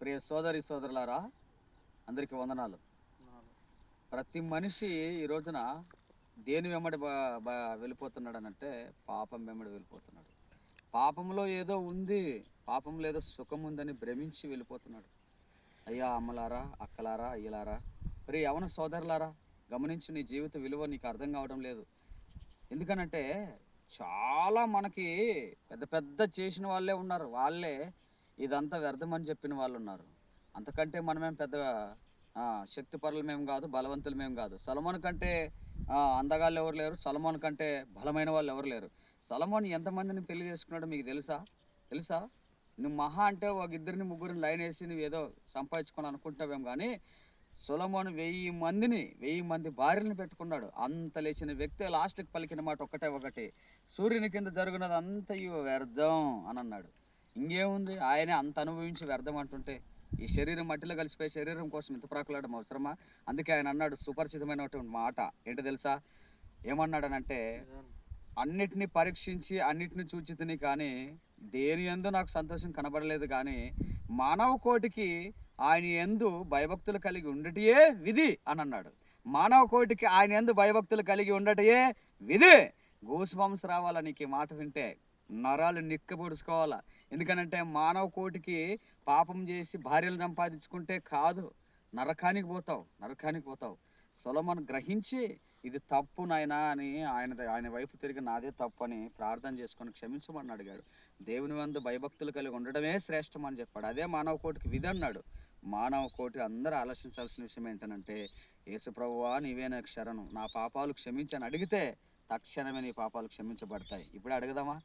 ప్రియ సోదరి సోదరులారా అందరికీ వందనాలు. ప్రతి మనిషి ఈ రోజున దేని వెంబడి వెళ్ళిపోతున్నాడు అనంటే పాపం వెంబడి వెళ్ళిపోతున్నాడు. పాపంలో ఏదో ఉంది పాపంలో ఏదో సుఖం ఉందని భ్రమించి వెళ్ళిపోతున్నాడు. అయ్యా అమ్మలారా అక్కలారా అయ్యలారా ప్రియ యవన సోదరులారా గమనించి నీ జీవిత విలువ నీకు అర్థం కావడం లేదు. ఎందుకనంటే చాలా మనకి పెద్ద పెద్ద చేసిన వాళ్ళే ఉన్నారు. వాళ్ళే ఇదంతా వ్యర్థమని చెప్పిన వాళ్ళు ఉన్నారు అంతకంటే మనమేం పెద్ద శక్తి పరులమేం కాదు బలవంతులమేం కాదు. సలమోన్ కంటే అందగాళ్ళు ఎవరు లేరు సలమాన్ కంటే బలమైన వాళ్ళు ఎవరు లేరు. సలమోన్ ఎంతమందిని పెళ్ళి చేసుకున్నాడో మీకు తెలుసా? తెలుసా? నువ్వు మహా అంటే ఒక ఇద్దరిని ముగ్గురిని లైన్ వేసి నువ్వు ఏదో సంపాదించుకొని అనుకుంటావేం కానీ సొలమోన్ వెయ్యి మందిని వెయ్యి మంది భార్యలను పెట్టుకున్నాడు. అంత లేచిన వ్యక్తి లాస్ట్కి పలికిన మాట ఒకటే ఒకటి. సూర్యుని కింద జరుగునది అంతయు వ్యర్థం అని అన్నాడు. ఇంకేముంది? ఆయనే అంత అనుభవించి వ్యర్థం అంటుంటే ఈ శరీరం మట్టిలో కలిసిపోయి శరీరం కోసం ఇంత ప్రాకులాడడం అవసరమా? అందుకే ఆయన అన్నాడు సుపరిచితమైనటువంటి మాట. ఏంటో తెలుసా? ఏమన్నాడనంటే అన్నిటిని పరీక్షించి అన్నిటిని చూచితిని కానీ దేని ఎందు నాకు సంతోషం కనబడలేదు కానీ మానవ కోటికి ఆయన ఎందు భయభక్తులు కలిగి ఉండటయే విధి అని అన్నాడు మానవ కోటికి ఆయన ఎందు భయభక్తులు కలిగి ఉండటయే విధి. గూస్ బంప్స్ రావాలా నీకు ఈ మాట వింటే? నరాలు నిక్కబొడుచుకోవాలా. ఎందుకనంటే మానవ కోటికి పాపం చేసి భార్యలు సంపాదించుకుంటే కాదు. నరకానికి పోతావు నరకానికి పోతావు. సొలమన్ గ్రహించి ఇది తప్పు నాయనా అని ఆయన ఆయన వైపు తిరిగి నాదే తప్పు అని ప్రార్థన చేసుకొని క్షమించమని అడిగాడు. దేవుని వందు భయభక్తులు కలిగి ఉండడమే శ్రేష్టం అని చెప్పాడు. అదే మానవ కోటికి విధి అన్నాడు. మానవ కోటి అందరూ ఆలోచించాల్సిన విషయం ఏంటనంటే యేసుప్రభువా నీవే నాకు శరణు నా పాపాలు క్షమించని అడిగితే తక్షణమే నీ పాపాలు క్షమించబడతాయి. ఇప్పుడు అడుగుదామా?